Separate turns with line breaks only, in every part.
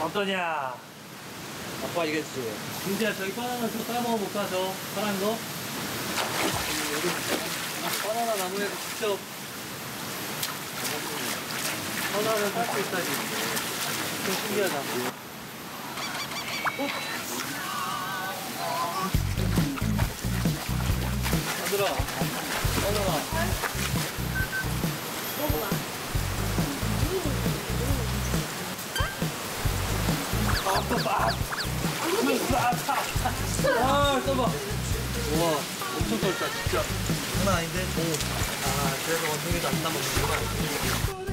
어떠냐?
아빠 이겠지.
진짜 저기 바나나에서 따먹어볼까, 저 파란 거? 바나나 나무에서 직접 바나나를 딸수 있다니. 좀 신기하다. 어? 아들아. 아 써봐 우와 엄청 떨다 진짜
장난 아닌데? 아, 그래서 원숭이도 안 따먹는구나.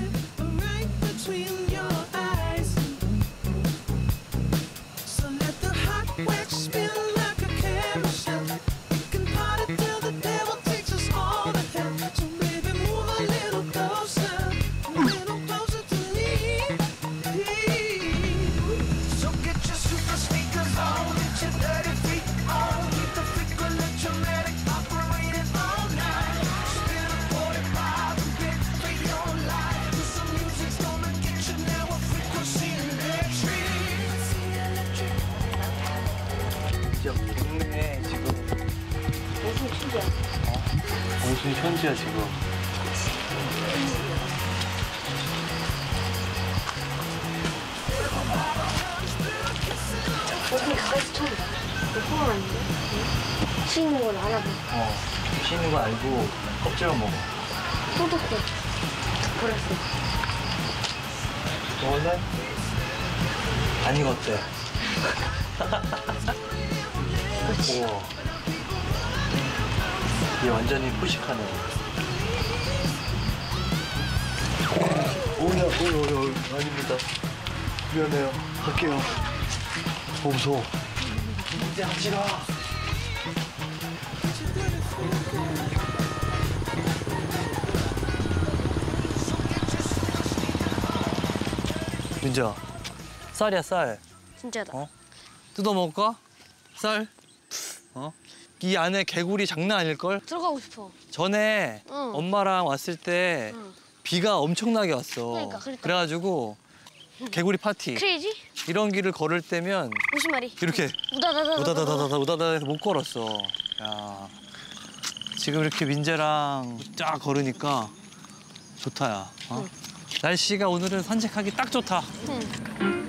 동네에 지금
무슨 신기야.
정신 현지야 지금
어떻게 가까이서 처음 봐. 너 포함 아닌데? 응? 치는 걸 알아봐.
어 쉬는 거 알고 껍질만 먹어
소독해. 버렸어.
저거는 안 익었대
그렇지.
우와 얘 완전히 포식하네 오야 오야 오야 아닙니다 미안해요 갈게요 어 무서워 이제 하지 마 민지야 쌀이야 쌀
진짜다.
어? 뜯어 먹을까? 쌀? 어? 이 안에 개구리 장난 아닐걸?
들어가고 싶어.
전에
응.
엄마랑 왔을 때
응.
비가 엄청나게 왔어.
그러니까, 그러니까.
래가지고 개구리 파티
크레이지?
이런 길을 걸을 때면
무슨 말이?
이렇게
우다다다다.
우다다다다다 우다다 해서 못 걸었어. 야 지금 이렇게 민재랑 쫙 걸으니까 좋다야. 어? 날씨가 오늘은 산책하기 딱 좋다.
응.